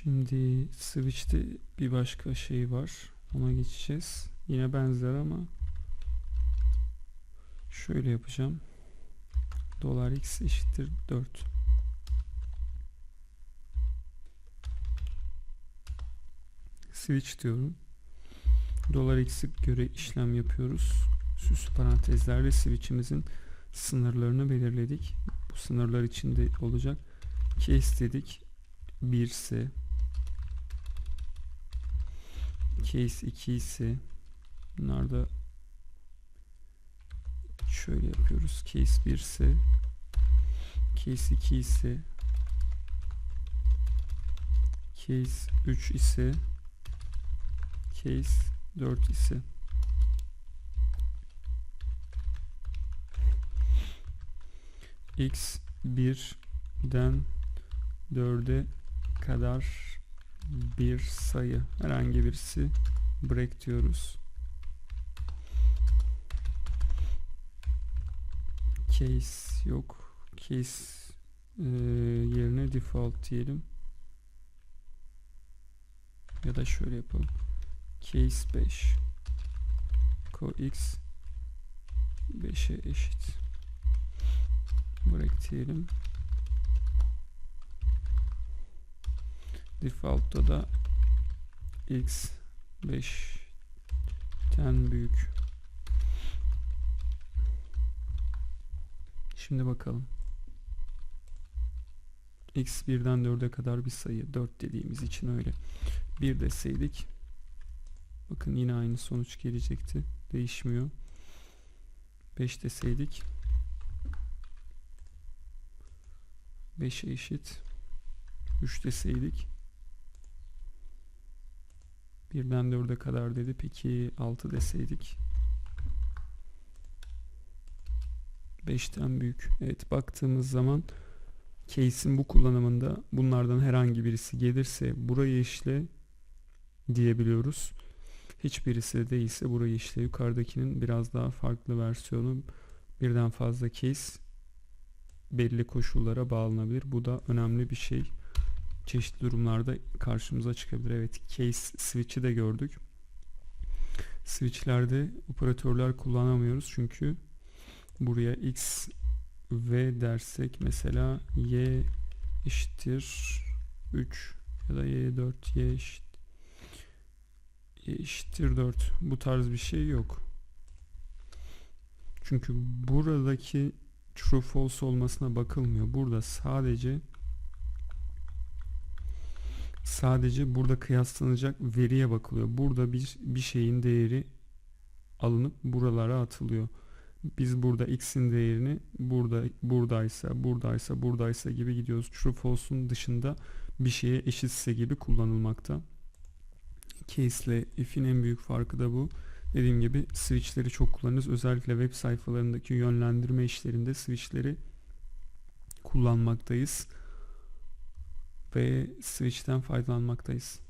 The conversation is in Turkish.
Şimdi switch'te bir başka şey var. Ona geçeceğiz. Yine benzer ama şöyle yapacağım. Dolar x eşittir 4. Switch diyorum. Dolar x'e göre işlem yapıyoruz. Süslü parantezlerle switch'imizin sınırlarını belirledik. Bu sınırlar içinde olacak. Case dedik. 1 ise case 2 ise bunlar da şöyle yapıyoruz. Case 1 ise case 2 ise case 3 ise case 4 ise x 1'den 4'e kadar bir sayı herhangi birisi break diyoruz. Case yok. Case e, yerine default diyelim. Ya da şöyle yapalım. Case 5 co x 5'e eşit. Break diyelim. Default'ta da x 5'ten büyük. Şimdi bakalım. x 1'den 4'e kadar bir sayı. 4 dediğimiz için öyle. 1 deseydik bakın yine aynı sonuç gelecekti. Değişmiyor. 5 deseydik 5'e eşit 3 deseydik Birden 4'e kadar dedi. Peki 6 deseydik. 5'ten büyük. Evet baktığımız zaman case'in bu kullanımında bunlardan herhangi birisi gelirse burayı işle diyebiliyoruz. Hiçbirisi de değilse burayı işle. Yukarıdakinin biraz daha farklı versiyonu birden fazla case belli koşullara bağlanabilir. Bu da önemli bir şey çeşitli durumlarda karşımıza çıkabilir. Evet case switch'i de gördük. Switch'lerde operatörler kullanamıyoruz çünkü buraya x v dersek mesela y eşittir 3 ya da y 4 y eşit y eşittir 4 bu tarz bir şey yok. Çünkü buradaki true false olmasına bakılmıyor. Burada sadece sadece burada kıyaslanacak veriye bakılıyor. Burada bir bir şeyin değeri alınıp buralara atılıyor. Biz burada x'in değerini burada buradaysa, buradaysa, buradaysa gibi gidiyoruz. True false'un dışında bir şeye eşitse gibi kullanılmakta. Case ile if'in en büyük farkı da bu. Dediğim gibi switch'leri çok kullanırız. Özellikle web sayfalarındaki yönlendirme işlerinde switch'leri kullanmaktayız ve switch'ten faydalanmaktayız.